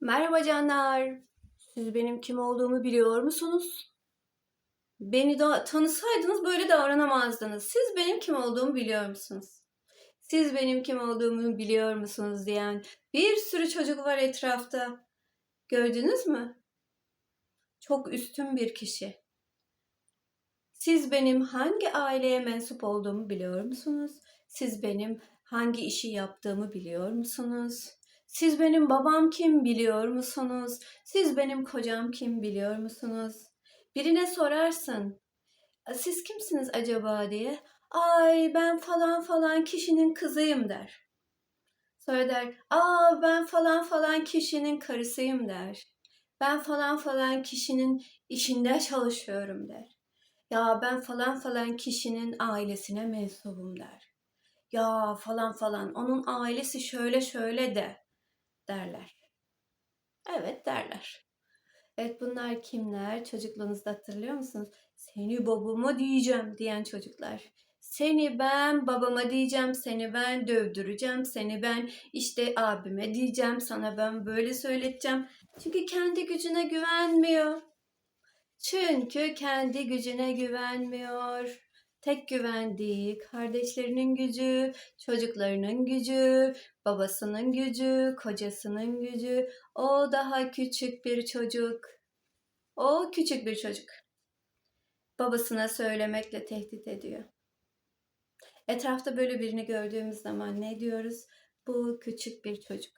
Merhaba canlar. Siz benim kim olduğumu biliyor musunuz? Beni da tanısaydınız böyle davranamazdınız. Siz benim kim olduğumu biliyor musunuz? Siz benim kim olduğumu biliyor musunuz diyen bir sürü çocuk var etrafta. Gördünüz mü? Çok üstün bir kişi. Siz benim hangi aileye mensup olduğumu biliyor musunuz? Siz benim hangi işi yaptığımı biliyor musunuz? Siz benim babam kim biliyor musunuz? Siz benim kocam kim biliyor musunuz? Birine sorarsın. Siz kimsiniz acaba diye. Ay ben falan falan kişinin kızıyım der. Sonra der, aa ben falan falan kişinin karısıyım der. Ben falan falan kişinin işinde çalışıyorum der. Ya ben falan falan kişinin ailesine mensubum der. Ya falan falan onun ailesi şöyle şöyle de derler. Evet derler. Evet bunlar kimler? Çocukluğunuzda hatırlıyor musunuz? Seni babama diyeceğim diyen çocuklar. Seni ben babama diyeceğim, seni ben dövdüreceğim, seni ben işte abime diyeceğim, sana ben böyle söyleteceğim. Çünkü kendi gücüne güvenmiyor. Çünkü kendi gücüne güvenmiyor. Tek güvendiği kardeşlerinin gücü, çocuklarının gücü, babasının gücü, kocasının gücü. O daha küçük bir çocuk. O küçük bir çocuk. Babasına söylemekle tehdit ediyor. Etrafta böyle birini gördüğümüz zaman ne diyoruz? Bu küçük bir çocuk.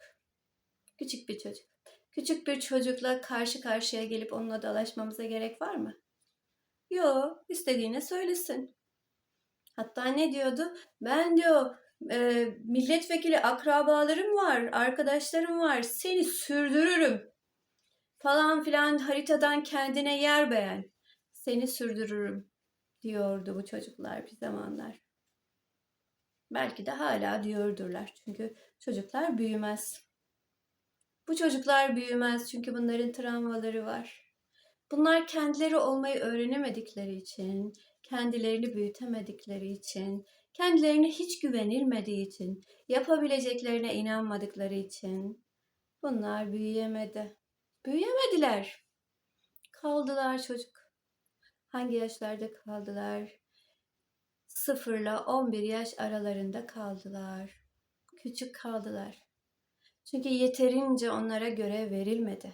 Küçük bir çocuk. Küçük bir çocukla karşı karşıya gelip onunla dalaşmamıza gerek var mı? Yo, istediğine söylesin. Hatta ne diyordu? Ben diyor e, milletvekili akrabalarım var, arkadaşlarım var. Seni sürdürürüm. Falan filan haritadan kendine yer beğen. Seni sürdürürüm diyordu bu çocuklar bir zamanlar. Belki de hala diyordurlar. Çünkü çocuklar büyümez. Bu çocuklar büyümez çünkü bunların travmaları var. Bunlar kendileri olmayı öğrenemedikleri için, kendilerini büyütemedikleri için, kendilerine hiç güvenilmediği için, yapabileceklerine inanmadıkları için bunlar büyüyemedi. Büyüyemediler. Kaldılar çocuk. Hangi yaşlarda kaldılar? 0 ile 11 yaş aralarında kaldılar. Küçük kaldılar. Çünkü yeterince onlara görev verilmedi.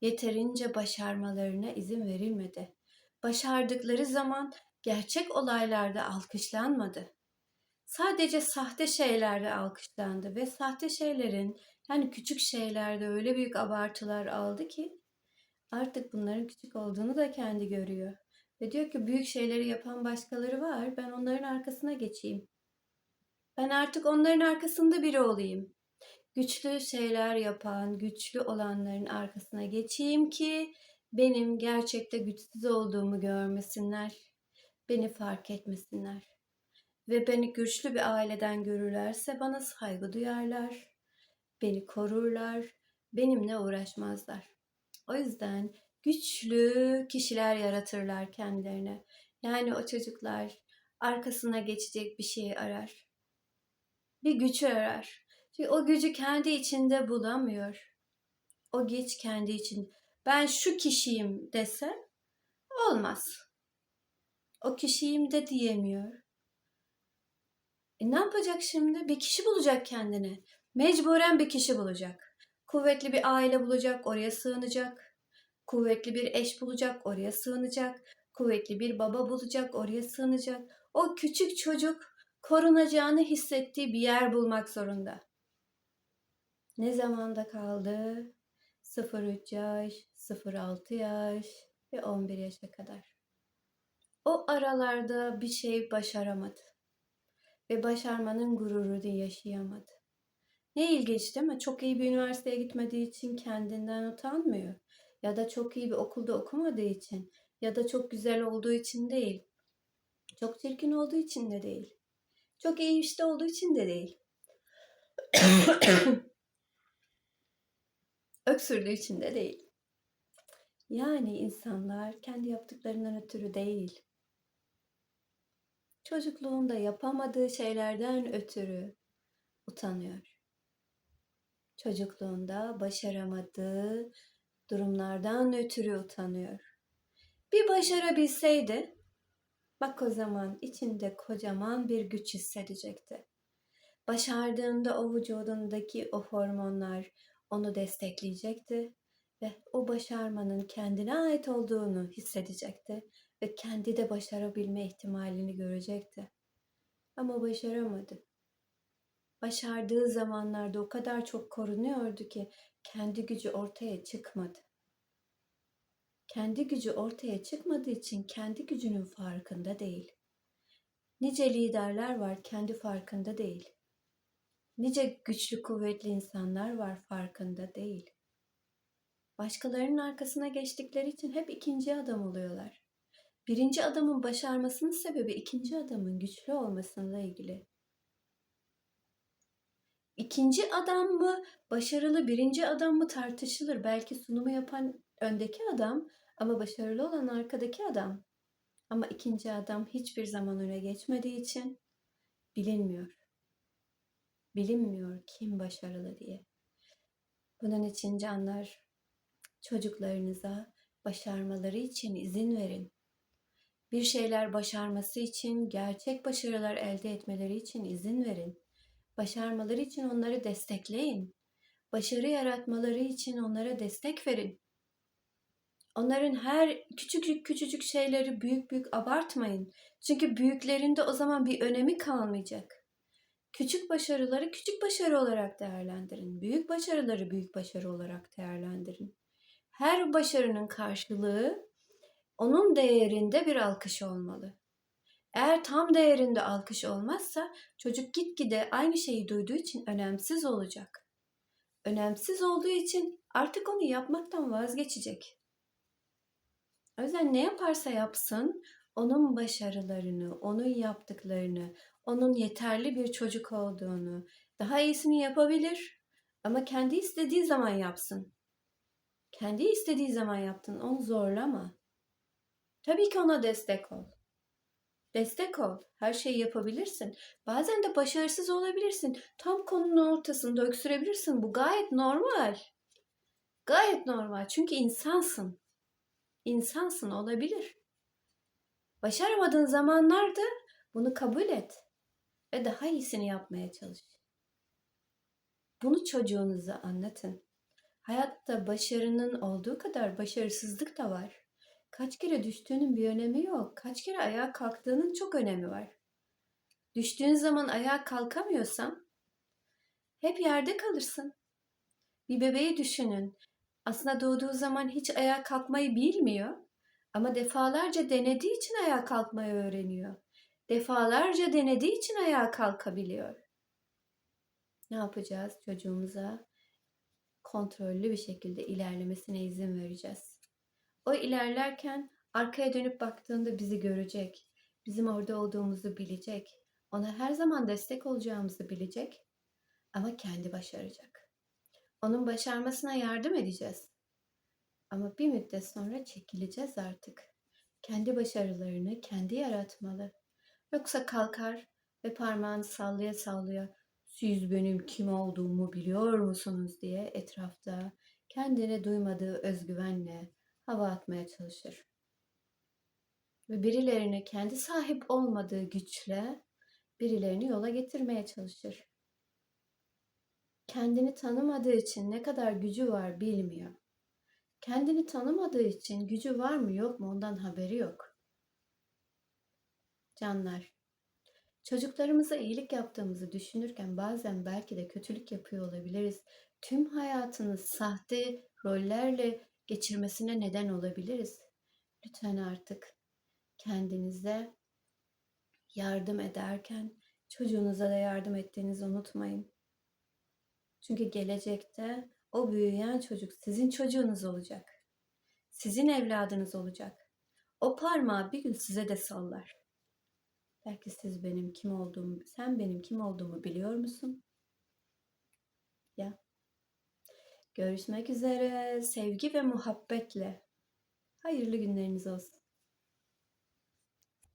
Yeterince başarmalarına izin verilmedi. Başardıkları zaman gerçek olaylarda alkışlanmadı. Sadece sahte şeylerde alkışlandı ve sahte şeylerin yani küçük şeylerde öyle büyük abartılar aldı ki artık bunların küçük olduğunu da kendi görüyor. Ve diyor ki büyük şeyleri yapan başkaları var. Ben onların arkasına geçeyim. Ben artık onların arkasında biri olayım. Güçlü şeyler yapan, güçlü olanların arkasına geçeyim ki benim gerçekte güçsüz olduğumu görmesinler. Beni fark etmesinler. Ve beni güçlü bir aileden görürlerse bana saygı duyarlar. Beni korurlar. Benimle uğraşmazlar. O yüzden güçlü kişiler yaratırlar kendilerine. Yani o çocuklar arkasına geçecek bir şey arar. Bir gücü arar. Çünkü o gücü kendi içinde bulamıyor. O güç kendi için. Ben şu kişiyim dese olmaz. O kişiyim de diyemiyor. E ne yapacak şimdi? Bir kişi bulacak kendine. Mecburen bir kişi bulacak. Kuvvetli bir aile bulacak, oraya sığınacak. Kuvvetli bir eş bulacak, oraya sığınacak. Kuvvetli bir baba bulacak, oraya sığınacak. O küçük çocuk korunacağını hissettiği bir yer bulmak zorunda. Ne zamanda kaldı? 0-3 yaş, 0-6 yaş ve 11 yaşa kadar. O aralarda bir şey başaramadı. Ve başarmanın gururunu yaşayamadı. Ne ilginç değil mi? Çok iyi bir üniversiteye gitmediği için kendinden utanmıyor. Ya da çok iyi bir okulda okumadığı için. Ya da çok güzel olduğu için değil. Çok çirkin olduğu için de değil. Çok iyi işte olduğu için de değil. Öksürdüğü için de değil. Yani insanlar kendi yaptıklarından ötürü değil. Çocukluğunda yapamadığı şeylerden ötürü utanıyor. Çocukluğunda başaramadığı durumlardan ötürü utanıyor. Bir başarabilseydi, bak o zaman içinde kocaman bir güç hissedecekti. Başardığında o vücudundaki o hormonlar onu destekleyecekti ve o başarmanın kendine ait olduğunu hissedecekti ve kendi de başarabilme ihtimalini görecekti. Ama başaramadı. Başardığı zamanlarda o kadar çok korunuyordu ki kendi gücü ortaya çıkmadı. Kendi gücü ortaya çıkmadığı için kendi gücünün farkında değil. Nice liderler var kendi farkında değil. Nice güçlü kuvvetli insanlar var farkında değil. Başkalarının arkasına geçtikleri için hep ikinci adam oluyorlar. Birinci adamın başarmasının sebebi ikinci adamın güçlü olmasıyla ilgili. İkinci adam mı, başarılı birinci adam mı tartışılır. Belki sunumu yapan öndeki adam ama başarılı olan arkadaki adam. Ama ikinci adam hiçbir zaman öne geçmediği için bilinmiyor. Bilinmiyor kim başarılı diye. Bunun için canlar çocuklarınıza başarmaları için izin verin. Bir şeyler başarması için, gerçek başarılar elde etmeleri için izin verin. Başarmaları için onları destekleyin. Başarı yaratmaları için onlara destek verin. Onların her küçücük küçücük şeyleri büyük büyük abartmayın. Çünkü büyüklerinde o zaman bir önemi kalmayacak. Küçük başarıları küçük başarı olarak değerlendirin. Büyük başarıları büyük başarı olarak değerlendirin. Her başarının karşılığı onun değerinde bir alkış olmalı. Eğer tam değerinde alkış olmazsa çocuk gitgide aynı şeyi duyduğu için önemsiz olacak. Önemsiz olduğu için artık onu yapmaktan vazgeçecek. O yüzden ne yaparsa yapsın onun başarılarını, onun yaptıklarını, onun yeterli bir çocuk olduğunu, daha iyisini yapabilir ama kendi istediği zaman yapsın. Kendi istediği zaman yaptın, onu zorlama. Tabii ki ona destek ol. Destek ol. Her şeyi yapabilirsin. Bazen de başarısız olabilirsin. Tam konunun ortasında öksürebilirsin. Bu gayet normal. Gayet normal. Çünkü insansın. İnsansın olabilir. Başaramadığın zamanlarda bunu kabul et ve daha iyisini yapmaya çalış. Bunu çocuğunuza anlatın. Hayatta başarının olduğu kadar başarısızlık da var. Kaç kere düştüğünün bir önemi yok. Kaç kere ayağa kalktığının çok önemi var. Düştüğün zaman ayağa kalkamıyorsan hep yerde kalırsın. Bir bebeği düşünün. Aslında doğduğu zaman hiç ayağa kalkmayı bilmiyor ama defalarca denediği için ayağa kalkmayı öğreniyor. Defalarca denediği için ayağa kalkabiliyor. Ne yapacağız çocuğumuza? Kontrollü bir şekilde ilerlemesine izin vereceğiz. O ilerlerken arkaya dönüp baktığında bizi görecek. Bizim orada olduğumuzu bilecek. Ona her zaman destek olacağımızı bilecek. Ama kendi başaracak. Onun başarmasına yardım edeceğiz. Ama bir müddet sonra çekileceğiz artık. Kendi başarılarını kendi yaratmalı. Yoksa kalkar ve parmağını sallaya sallaya siz benim kim olduğumu biliyor musunuz diye etrafta kendine duymadığı özgüvenle hava atmaya çalışır. Ve birilerini kendi sahip olmadığı güçle birilerini yola getirmeye çalışır. Kendini tanımadığı için ne kadar gücü var bilmiyor. Kendini tanımadığı için gücü var mı yok mu ondan haberi yok. Canlar, çocuklarımıza iyilik yaptığımızı düşünürken bazen belki de kötülük yapıyor olabiliriz. Tüm hayatını sahte rollerle geçirmesine neden olabiliriz. Lütfen artık kendinize yardım ederken çocuğunuza da yardım ettiğinizi unutmayın. Çünkü gelecekte o büyüyen çocuk sizin çocuğunuz olacak. Sizin evladınız olacak. O parmağı bir gün size de sallar. Belki siz benim kim olduğumu, sen benim kim olduğumu biliyor musun? Ya. Görüşmek üzere. Sevgi ve muhabbetle. Hayırlı günleriniz olsun.